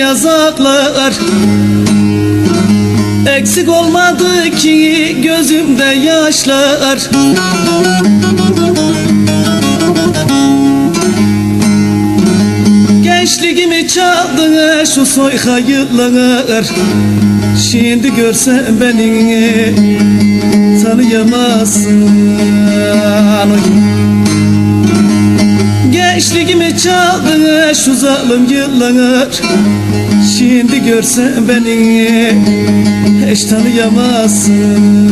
uzaklar Eksik olmadı ki gözümde yaşlar. Gençliğimi çaldı şu soyka yıllar Şimdi görsen beni tanıyamazsın Oy. Gençliğimi çaldı şu zalim yıllar Şimdi görsen beni hiç tanıyamazsın.